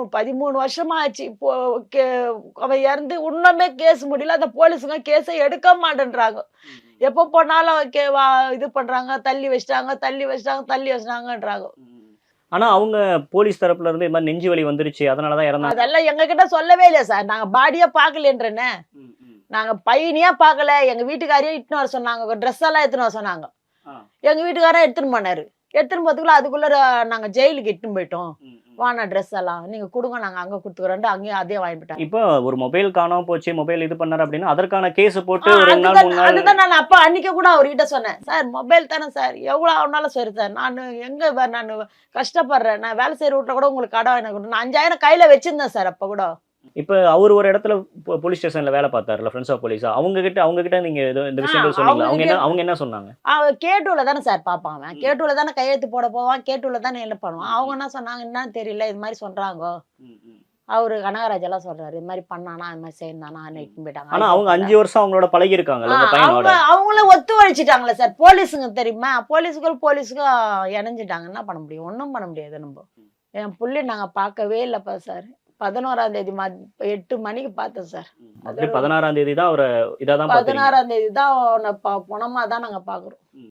பதிமூணு வருஷமா ஆச்சு இப்போ கே- அவன் இறந்து இன்னுமே கேஸ் முடியல. அந்த போலீஸுங்க கேஸை எடுக்க மாட்டேன்றாங்க. எப்போ போனாலும் கே வா இது பண்றாங்க தள்ளி வச்சிட்டாங்க தள்ளி வச்சிட்டாங்க தள்ளி வச்சிட்டாங்கன்றாங்க. ஆனா அவங்க போலீஸ் தரப்புல இருந்து மாதிரி நெஞ்சு வலி வந்துருச்சு. அதனாலதான் இறந்தாங்க. அதெல்லாம் எங்க கிட்ட சொல்லவே இல்லையா சார்? நாங்க பாடியே பார்க்கலன்றேனே நாங்க பையனையே பார்க்கல எங்க வீட்டுக்காரையும் இட்டுன்னு வர சொன்னாங்க. ட்ரெஸ் எல்லாம் எடுத்துன்னு வர சொன்னாங்க. எங்க வீட்டுக்காரன் எடுத்துன்னு போனாரு. எடுத்துன்னு போறதுக்குள்ள அதுக்குள்ள நாங்க ஜெயிலுக்கு இட்டுன்னு போயிட்டோம். வானா ட்ரெஸ் எல்லாம் நீங்க கொடுங்க நாங்க அங்க கொடுத்துக்கிறோம். அங்கேயும் அதே வாங்கி போயிட்டாங்க. இப்போ ஒரு மொபைல் காணாம போச்சு மொபைல் இது பண்ணாரு அப்படின்னா அதற்கான கேஸ் போட்டு அதுதான் நான் அப்பா அன்னைக்கு கூட அவர்கிட்ட சொன்னேன். சார் மொபைல் தானே சார் எவ்வளவு ஆனாலும் சரி சார். நான் எங்க நான் கஷ்டப்படுறேன். நான் வேலை செய்யற வீட்டுல கூட உங்களுக்கு கடன் எனக்கு. நான் அஞ்சாயிரம் கையில வச்சிருந்தேன் சார் அப்ப கூட. இப்ப அவர் ஒரு இடத்துல போலீஸ் ஸ்டேஷன்ல வேலை பார்த்தாருல ஃப்ரெண்ட்ஸ் ஆஃப் போலீஸா அவங்க கிட்ட அவங்க கிட்ட நீங்க இந்த விஷயங்கள் ஆ, சொன்னீங்களா அவங்க என்ன அவங்க என்ன சொன்னாங்க? அவன் கேட்டூல தானே சார் பார்ப்பான் அவன். கேட்டூல தானே கையெழுத்து போட போவான் கேட்டூல தானே என்ன பண்ணுவான். அவங்க என்ன சொன்னாங்க என்னன்னு தெரியல இது மாதிரி சொல்றாங்க? அவரு கனகராஜ் எல்லாம் சொல்றாரு இது மாதிரி பண்ணானா இது மாதிரி இட்டுன்னு போயிட்டாங்க. ஆனா அவங்க அஞ்சு வருஷம் அவங்களோட பழகி இருக்காங்கல்ல அவங்க அவங்களும் ஒத்துழைச்சிட்டாங்களே சார் போலீஸுங்க தெரியுமா? போலீஸுக்கும் போலீஸுக்கும் இணைஞ்சிட்டாங்க. என்ன பண்ண முடியும்? ஒன்றும் பண்ண முடியாது நம்ம. என் புள்ளி நாங்க பார்க்கவே இல்லைப்பா சார் பதினோராம் தேதி எட்டு மணிக்கு பார்த்தோம் சார். பதினாறாம் தேதி தான் அவரை பதினாறாம் தேதி தான் அவனை ப- பணமா தான் நாங்க பாக்குறோம்